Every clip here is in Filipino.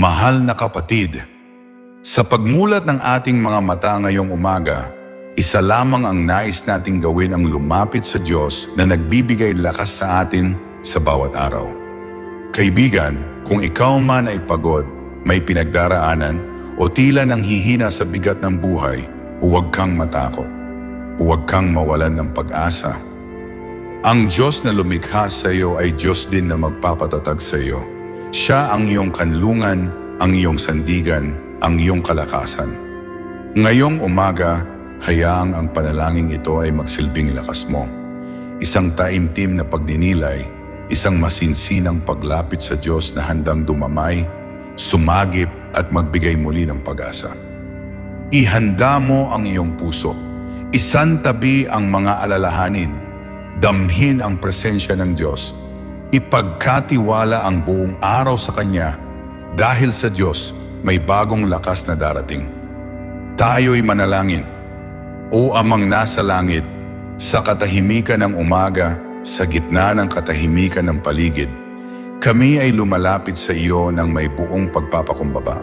Mahal na kapatid, sa pagmulat ng ating mga mata ngayong umaga, isa lamang ang nais nating gawin ang lumapit sa Diyos na nagbibigay lakas sa atin sa bawat araw. Kaibigan, kung ikaw man ay pagod, may pinagdaraanan, o tila nang hihina sa bigat ng buhay, huwag kang matakot. Huwag kang mawalan ng pag-asa. Ang Diyos na lumikha sa iyo ay Diyos din na magpapatatag sa iyo. Siya ang iyong kanlungan, ang iyong sandigan, ang iyong kalakasan. Ngayong umaga, hayaang ang panalangin ito ay magsilbing lakas mo. Isang taimtim na pagdinilay, isang masinsinang paglapit sa Diyos na handang dumamay, sumagip at magbigay muli ng pag-asa. Ihanda mo ang iyong puso. Isantabi ang mga alalahanin. Damhin ang presensya ng Diyos. Ipagkatiwala ang buong araw sa Kanya dahil sa Diyos may bagong lakas na darating. Tayo'y manalangin. O amang nasa langit, sa katahimikan ng umaga, sa gitna ng katahimikan ng paligid, kami ay lumalapit sa iyo ng may buong pagpapakumbaba.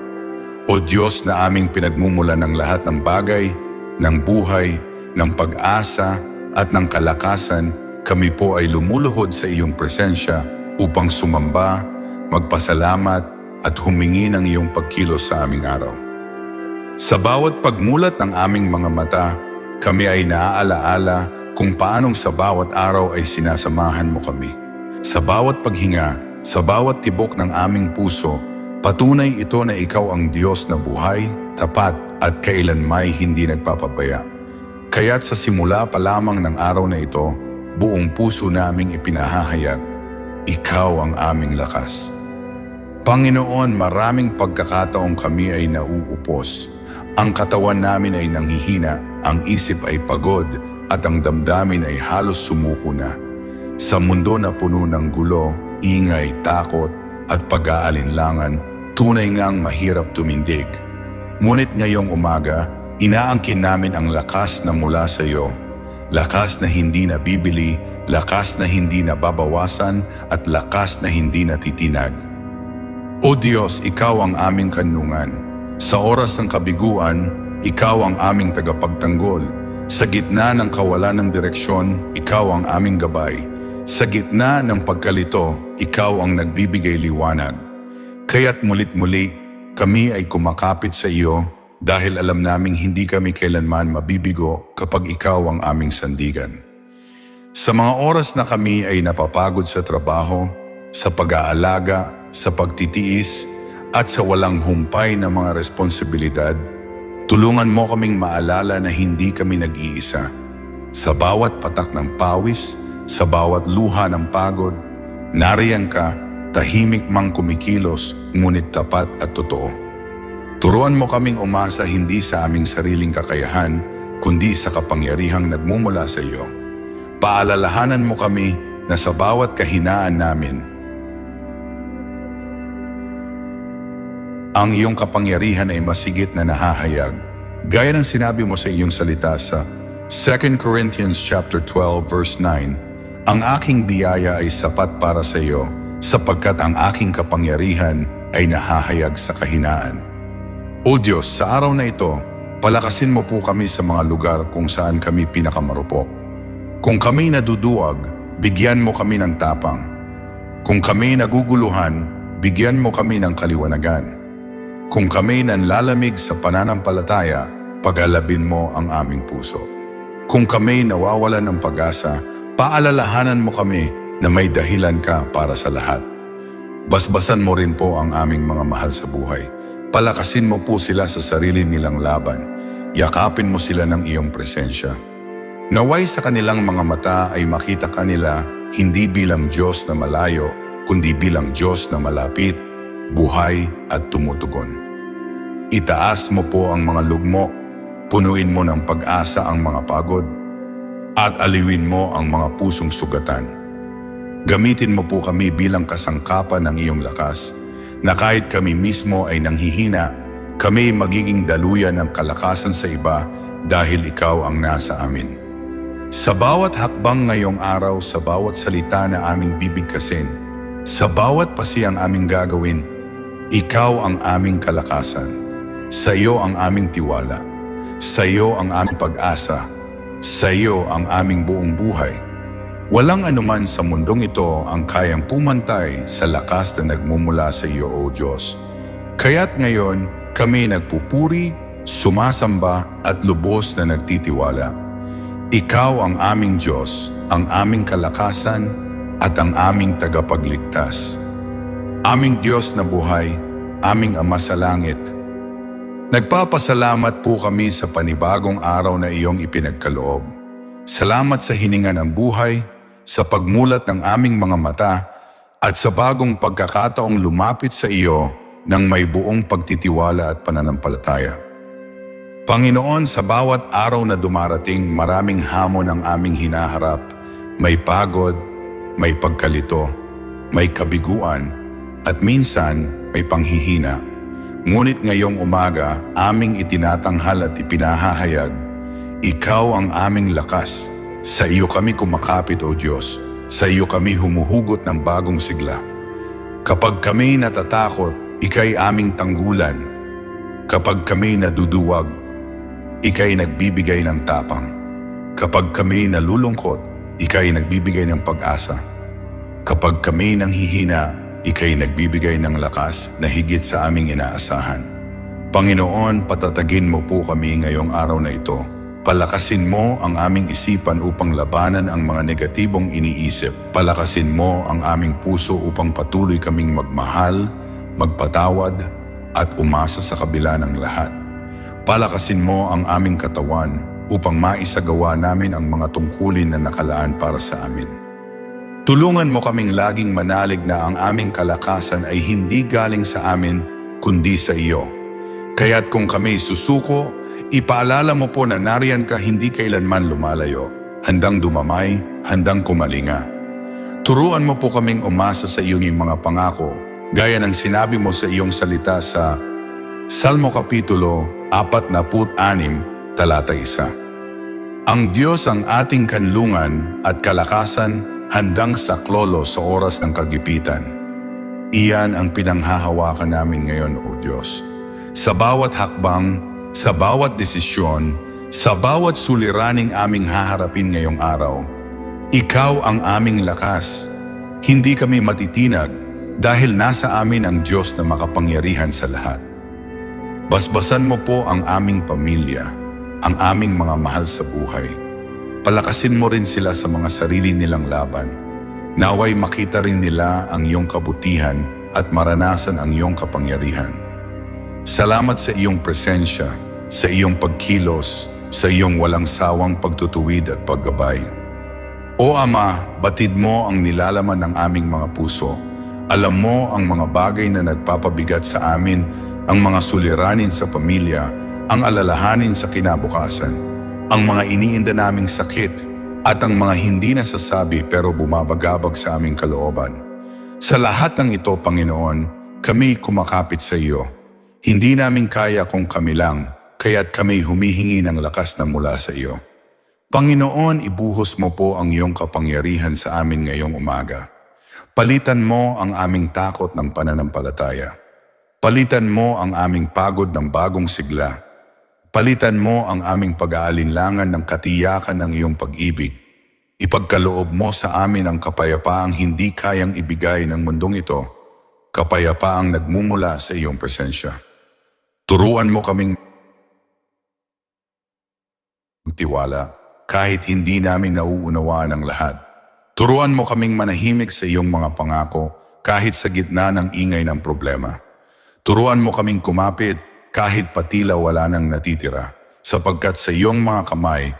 O Diyos na aming pinagmumulan ng lahat ng bagay, ng buhay, ng pag-asa at ng kalakasan, kami po ay lumuluhod sa iyong presensya upang sumamba, magpasalamat at humingi ng iyong pagkilos sa aming araw. Sa bawat pagmulat ng aming mga mata, kami ay naaalaala kung paanong sa bawat araw ay sinasamahan mo kami. Sa bawat paghinga, sa bawat tibok ng aming puso, patunay ito na ikaw ang Diyos na buhay, tapat at kailanmay hindi nagpapabaya. Kaya't sa simula pa lamang ng araw na ito, buong puso naming ipinahahayag, ikaw ang aming lakas. Panginoon, maraming pagkakataong kami ay nauupos. Ang katawan namin ay nanghihina, ang isip ay pagod, at ang damdamin ay halos sumuko na. Sa mundo na puno ng gulo, ingay, takot, at pag-aalinlangan, tunay ngang mahirap tumindig. Ngunit ngayong umaga, inaangkin namin ang lakas na mula sa iyo. Lakas na hindi nabibili, lakas na hindi nababawasan, at lakas na hindi natitinag. O Diyos, Ikaw ang aming kanlungan. Sa oras ng kabiguan, Ikaw ang aming tagapagtanggol. Sa gitna ng kawalan ng direksyon, Ikaw ang aming gabay. Sa gitna ng pagkalito, Ikaw ang nagbibigay liwanag. Kaya't mulit-muli, kami ay kumakapit sa iyo dahil alam naming hindi kami kailanman mabibigo kapag Ikaw ang aming sandigan. Sa mga oras na kami ay napapagod sa trabaho, sa pag-aalaga, sa pagtitiis, at sa walang humpay na mga responsibilidad, tulungan mo kaming maalala na hindi kami nag-iisa. Sa bawat patak ng pawis, sa bawat luha ng pagod, nariyan ka, tahimik mang kumikilos, ngunit tapat at totoo. Turuan mo kaming umasa hindi sa aming sariling kakayahan, kundi sa kapangyarihang nagmumula sa iyo. Paalalahanan mo kami na sa bawat kahinaan namin, ang iyong kapangyarihan ay masigit na nahahayag. Gaya ng sinabi mo sa iyong salita sa 2 Corinthians chapter 12 verse 9, ang aking biyaya ay sapat para sa iyo sapagkat ang aking kapangyarihan ay nahahayag sa kahinaan. O Diyos, sa araw na ito, palakasin mo po kami sa mga lugar kung saan kami pinakamarupok. Kung kami naduduwag, bigyan mo kami ng tapang. Kung kami naguguluhan, bigyan mo kami ng kaliwanagan. Kung kami nanlalamig sa pananampalataya, pagalabin mo ang aming puso. Kung kami nawawalan ng pag-asa, paalalahanan mo kami na may dahilan ka para sa lahat. Basbasan mo rin po ang aming mga mahal sa buhay. Palakasin mo po sila sa sarili nilang laban. Yakapin mo sila ng iyong presensya. Naway sa kanilang mga mata ay makita kanila hindi bilang Diyos na malayo, kundi bilang Diyos na malapit, buhay at tumutugon. Itaas mo po ang mga lugmo, punuin mo ng pag-asa ang mga pagod, at aliwin mo ang mga pusong sugatan. Gamitin mo po kami bilang kasangkapan ng iyong lakas, na kahit kami mismo ay nanghihina, kami magiging daluyan ng kalakasan sa iba dahil ikaw ang nasa amin. Sa bawat hakbang ngayong araw, sa bawat salita na aming bibigkasin, sa bawat pasiyang aming gagawin, Ikaw ang aming kalakasan. Sa iyo ang aming tiwala. Sa iyo ang aming pag-asa. Sa iyo ang aming buong buhay. Walang anuman sa mundong ito ang kayang pumantay sa lakas na nagmumula sa iyo, O Diyos. Kaya't ngayon, kami nagpupuri, sumasamba at lubos na nagtitiwala. Ikaw ang aming Diyos, ang aming kalakasan at ang aming tagapagligtas. Aming Diyos na buhay, aming Ama sa langit. Nagpapasalamat po kami sa panibagong araw na iyong ipinagkaloob. Salamat sa hininga ng buhay, sa pagmulat ng aming mga mata, at sa bagong pagkakataong lumapit sa iyo ng may buong pagtitiwala at pananampalataya. Panginoon, sa bawat araw na dumarating, maraming hamon ang aming hinaharap. May pagod, may pagkalito, may kabiguan, at minsan may panghihina. Ngunit ngayong umaga, aming itinatanghal at ipinahahayag, Ikaw ang aming lakas. Sa iyo kami kumakapit, O Diyos. Sa iyo kami humuhugot ng bagong sigla. Kapag kami natatakot, Ika'y aming tanggulan. Kapag kami naduduwag, Ika'y nagbibigay ng tapang. Kapag kami nalulungkot, Ika'y nagbibigay ng pag-asa. Kapag kami nanghihina, Ika'y nagbibigay ng lakas na higit sa aming inaasahan. Panginoon, patatagin mo po kami ngayong araw na ito. Palakasin mo ang aming isipan upang labanan ang mga negatibong iniisip. Palakasin mo ang aming puso upang patuloy kaming magmahal, magpatawad, at umasa sa kabila ng lahat. Palakasin mo ang aming katawan upang maisagawa namin ang mga tungkulin na nakalaan para sa amin. Tulungan mo kaming laging manalig na ang aming kalakasan ay hindi galing sa amin kundi sa iyo. Kaya't kung kami susuko, ipaalala mo po na nariyan ka hindi kailanman lumalayo, handang dumamay, handang kumalinga. Turuan mo po kaming umasa sa iyong mga pangako, gaya ng sinabi mo sa iyong salita sa Salmo Kapitulo 46, talata 1. Ang Diyos ang ating kanlungan at kalakasan handang saklolo sa oras ng kagipitan. Iyan ang pinanghahawakan namin ngayon, O Diyos. Sa bawat hakbang, sa bawat desisyon, sa bawat suliraning aming haharapin ngayong araw, Ikaw ang aming lakas. Hindi kami matitinag dahil nasa amin ang Diyos na makapangyarihan sa lahat. Basbasan mo po ang aming pamilya, ang aming mga mahal sa buhay. Palakasin mo rin sila sa mga sarili nilang laban. Naway makita rin nila ang iyong kabutihan at maranasan ang iyong kapangyarihan. Salamat sa iyong presensya, sa iyong pagkilos, sa iyong walang sawang pagtutuwid at paggabay. O Ama, batid mo ang nilalaman ng aming mga puso. Alam mo ang mga bagay na nagpapabigat sa amin, ang mga suliranin sa pamilya, ang alalahanin sa kinabukasan ang mga iniinda naming sakit at ang mga hindi nasasabi pero bumabagabag sa aming kalooban. Sa lahat ng ito, Panginoon, kami kumakapit sa iyo. Hindi namin kaya kung kami lang, kaya't kami humihingi ng lakas na mula sa iyo. Panginoon, ibuhos mo po ang iyong kapangyarihan sa amin ngayong umaga. Palitan mo ang aming takot ng pananampalataya. Palitan mo ang aming pagod ng bagong sigla Palitan mo ang aming pag-aalinlangan ng katiyakan ng iyong pag-ibig. Ipagkaloob mo sa amin ang kapayapaang hindi kayang ibigay ng mundong ito, kapayapaang nagmumula sa iyong presensya. Turuan mo kaming tiwala kahit hindi namin nauunawaan ang lahat. Turuan mo kaming manahimik sa iyong mga pangako kahit sa gitna ng ingay ng problema. Turuan mo kaming kumapit kahit patila wala nang natitira, sapagkat sa iyong mga kamay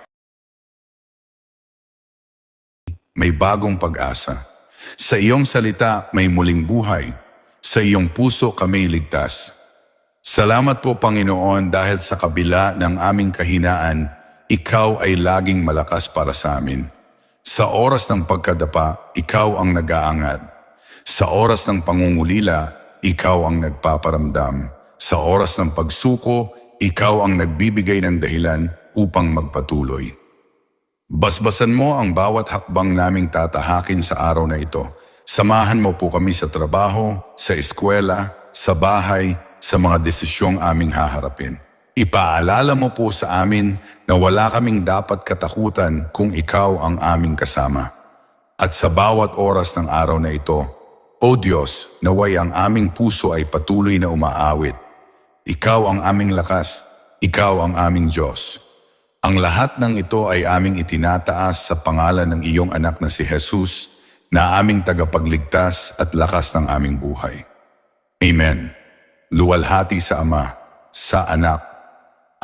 may bagong pag-asa. Sa iyong salita may muling buhay. Sa iyong puso kami ligtas. Salamat po Panginoon dahil sa kabila ng aming kahinaan, ikaw ay laging malakas para sa amin. Sa oras ng pagkadapa, ikaw ang nag-aangat. Sa oras ng pangungulila, ikaw ang nagpaparamdam. Sa oras ng pagsuko, ikaw ang nagbibigay ng dahilan upang magpatuloy. Basbasan mo ang bawat hakbang naming tatahakin sa araw na ito. Samahan mo po kami sa trabaho, sa eskwela, sa bahay, sa mga desisyong aming haharapin. Ipaalala mo po sa amin na wala kaming dapat katakutan kung ikaw ang aming kasama. At sa bawat oras ng araw na ito, O Diyos, naway ang aming puso ay patuloy na umaawit. Ikaw ang aming lakas, Ikaw ang aming Diyos. Ang lahat ng ito ay aming itinataas sa pangalan ng iyong anak na si Jesus, na aming tagapagligtas at lakas ng aming buhay. Amen. Luwalhati sa Ama, sa Anak,